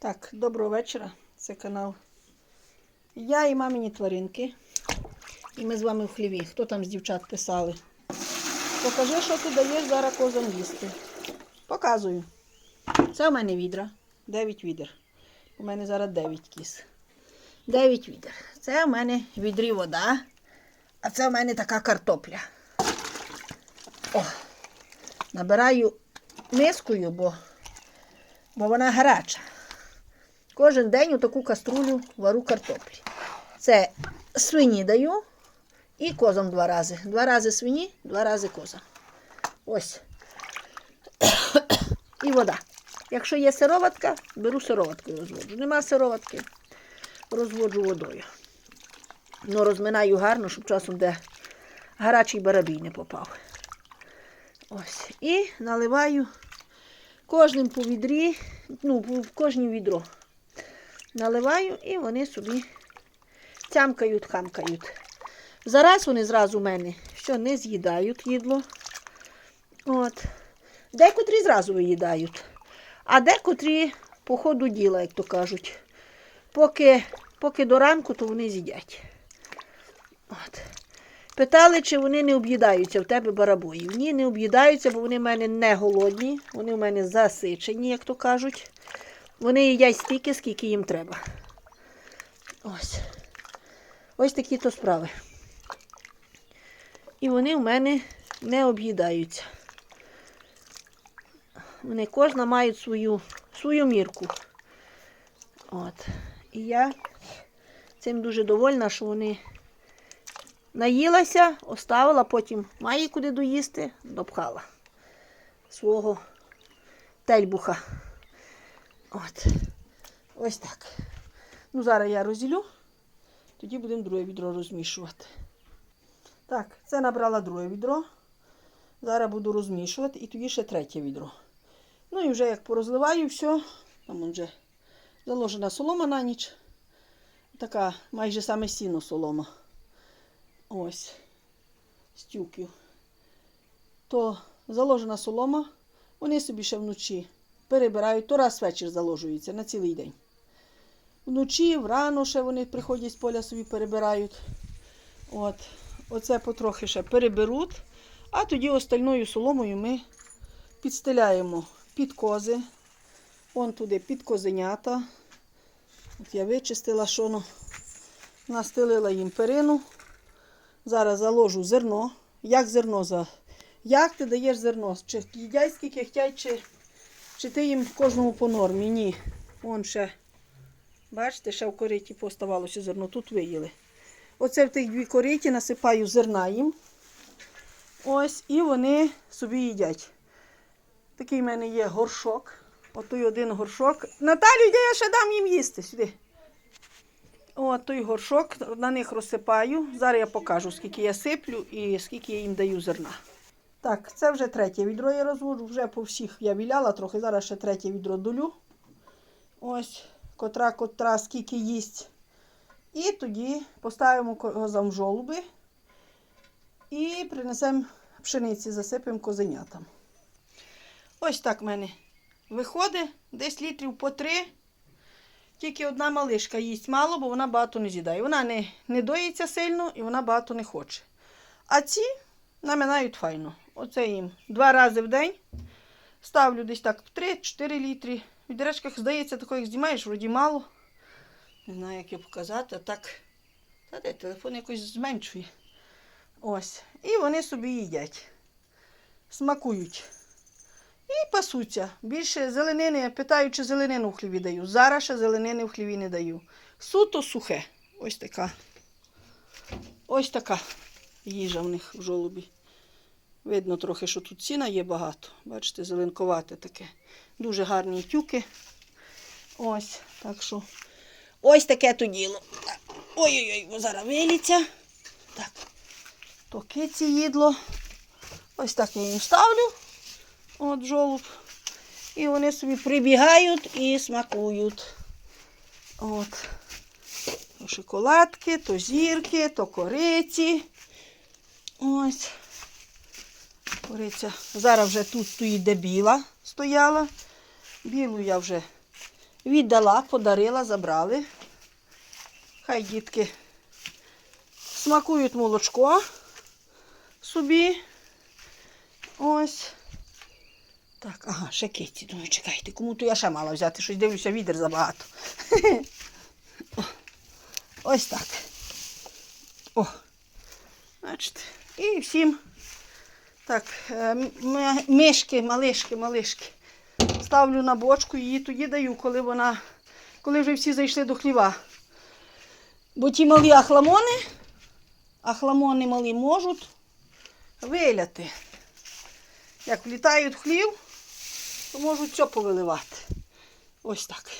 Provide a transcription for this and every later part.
Так, доброго вечора. Це канал. Я і мамині тваринки. І ми з вами в хліві. Хто там з дівчат писали? Покажи, що ти даєш зараз козам їсти. Показую. Це у мене відра. 9 відер. У мене зараз 9 кіз. 9 відер. Це у мене відрі вода. А це у мене така картопля. О, набираю мискою, бо, бо вона гаряча. Кожен день у таку каструлю вару картоплі. Це свині даю і козам два рази. Два рази свині, два рази козам. Ось. І вода. Якщо є сироватка, беру сироваткою розводжу. Нема сироватки, розводжу водою. Ну, розминаю гарно, щоб часом де гарячий барабій не попав. Ось. І наливаю кожним по відрі, ну, в кожнє відро. Наливаю і вони собі тямкають, хамкають. Зараз вони зразу в мене що не з'їдають їдло. От. Декотрі зразу виїдають, а декотрі по ходу діла, як то кажуть. Поки, поки до ранку, то вони з'їдять. От. Питали, чи вони не об'їдаються в тебе барабоїв. Ні, не об'їдаються, бо вони в мене не голодні, вони в мене засичені, як то кажуть. Вони їдять стільки, скільки їм треба. Ось. Ось такі то справи. І вони в мене не об'їдаються. Вони кожна мають свою, свою мірку. От. І я цим дуже довольна, що вони наїлася, оставила, потім має куди доїсти, допхала свого тельбуха. От. Ось так. Ну, зараз я розділю, тоді будемо друге відро розмішувати. Так, це набрала друге відро. Зараз буду розмішувати і тоді ще третє відро. Ну і вже як порозливаю все, там вже заложена солома на ніч. Така майже саме сіно солома. Ось. З тюків. То заложена солома, вони собі ще вночі перебирають, то раз вечір заложується на цілий день. Вночі, врано ще вони приходять з поля собі перебирають. От. Оце потрохи ще переберуть, а тоді остальною соломою ми підстеляємо під кози. Вон туди під козенята. От я вичистила шоно, настелила їм перину. Зараз заложу зерно. Як зерно за. Як ти даєш зерно? Чи їдять скільки хотять, чи, чи ти їм кожному по нормі? Ні. Вон ще, бачите, ще в кориті поставалося зерно, тут виїли. Оце в тих дві кориті насипаю зерна їм. Ось, і вони собі їдять. Такий в мене є горшок. Отой один горшок. Наталю, йди, я ще дам їм їсти сюди. От той горшок, на них розсипаю. Зараз я покажу, скільки я сиплю і скільки я їм даю зерна. Так, це вже третє відро я розводжу. Вже по всіх я віляла трохи. Зараз ще третє відро долю. Ось, котра, котра, скільки їсть. І тоді поставимо козам жолуби і принесемо пшениці, засипемо козенятам. Ось так в мене виходить, десь літрів по три. Тільки одна малишка їсть мало, бо вона багато не з'їдає. Вона не, не доїться сильно і вона багато не хоче. А ці наминають файно. Оце їм два рази в день. Ставлю десь так 3-4 літри. В відеречках, здається, тако, як знімаєш, вроді мало. Не знаю, як його показати, а так. Та де телефон якось зменшує. Ось. І вони собі їдять. Смакують. І пасуться. Більше зеленини, я питаю, чи зеленину в хліві даю. Зараз ще зеленини в хліві не даю. Суто сухе. Ось така. Ось така їжа в них в жолобі. Видно трохи, що тут ціна є багато. Бачите, зеленковате таке. Дуже гарні тюки. Ось, так що. Ось таке то діло. Ой-ой-ой, зараз виліться. Так. То киці їдло. Ось так я їм ставлю. От жолуб. І вони собі прибігають і смакують. От. То шоколадки, то зірки, то кориці. Ось. Кориця. Зараз вже тут стоїть де біла стояла. Білу я вже віддала, подарила, забрали. Хай дітки смакують молочко собі. Ось. Так, ага, ще киті. Думаю, чекайте, кому то я ще мала взяти, щось дивлюся, відер забагато. Ось так. О. Бачите. І всім. Так, е, мишки, малишки, малишки. Ставлю на бочку її тоді даю, коли вона, коли вже всі зайшли до хліва. Бо ті малі ахламони, ахламони малі можуть виляти. Як влітають в хлів, то можуть все повиливати. Ось так.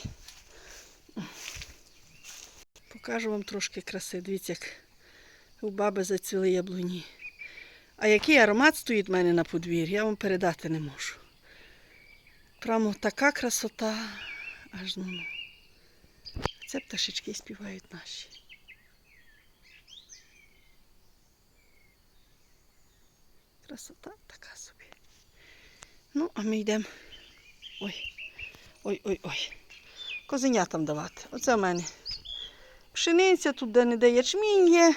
Покажу вам трошки краси. Дивіться, як у баби зацвіли яблуні. А який аромат стоїть в мене на подвір'ї, я вам передати не можу. Прямо така красота, аж ну. ну. Це пташечки співають наші. Красота така собі. Ну, а ми йдемо. Ой. Ой-ой-ой. Козенятам давати. Оце в мене пшениця, тут де не де ячмінь є.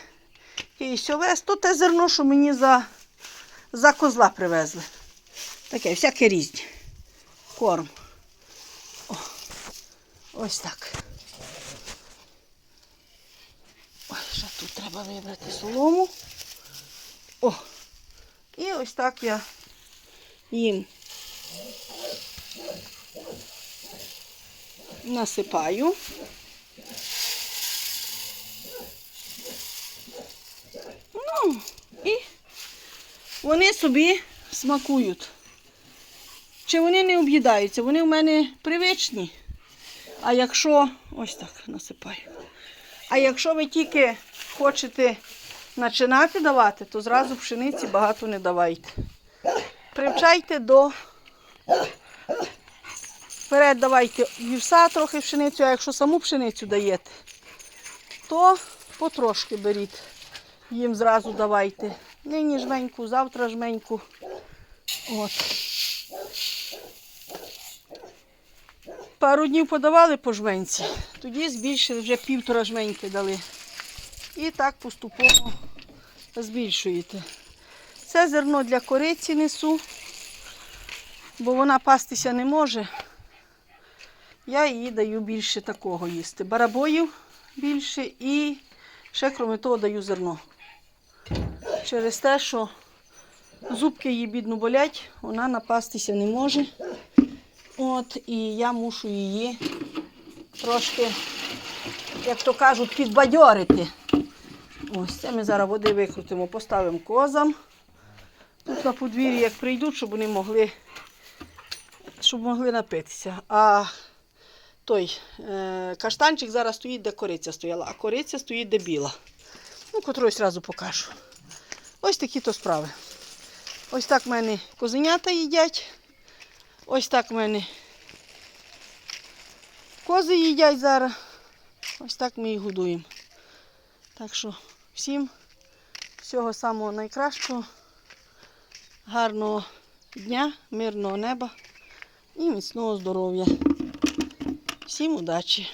Якийсь овес. То те зерно, що мені за, за козла привезли. Таке, всяке різні. Корм. О, ось так. Ой, ще тут треба вибрати солому. О! І ось так я їм насипаю. Ну, і вони собі смакують. Чи вони не об'їдаються? Вони в мене привичні. А якщо ось так насипаю. А якщо ви тільки хочете починати давати, то зразу пшениці багато не давайте. Привчайте до. Вперед давайте вівса трохи пшеницю, а якщо саму пшеницю даєте, то потрошки беріть. Їм зразу давайте. Нині жменьку, завтра жменьку. От. Пару днів подавали по жменці, тоді збільшили, вже півтора жменьки дали. І так поступово збільшуєте. Це зерно для кориці несу, бо вона пастися не може. Я їй даю більше такого їсти. Барабоїв більше і ще, крім того, даю зерно. Через те, що зубки її бідно болять, вона напастися не може. От, і я мушу її трошки, як то кажуть, підбадьорити. Ось це ми зараз води викрутимо, поставимо козам. Тут на подвір'ї, як прийдуть, щоб вони могли, щоб могли напитися. А той е, каштанчик зараз стоїть, де кориця стояла, а кориця стоїть, де біла. Ну, котрось разу покажу. Ось такі то справи. Ось так в мене козенята їдять. Ось так в мене кози їдять зараз. Ось так ми їх годуємо. Так що всім всього самого найкращого, гарного дня, мирного неба і міцного здоров'я. Всім удачі!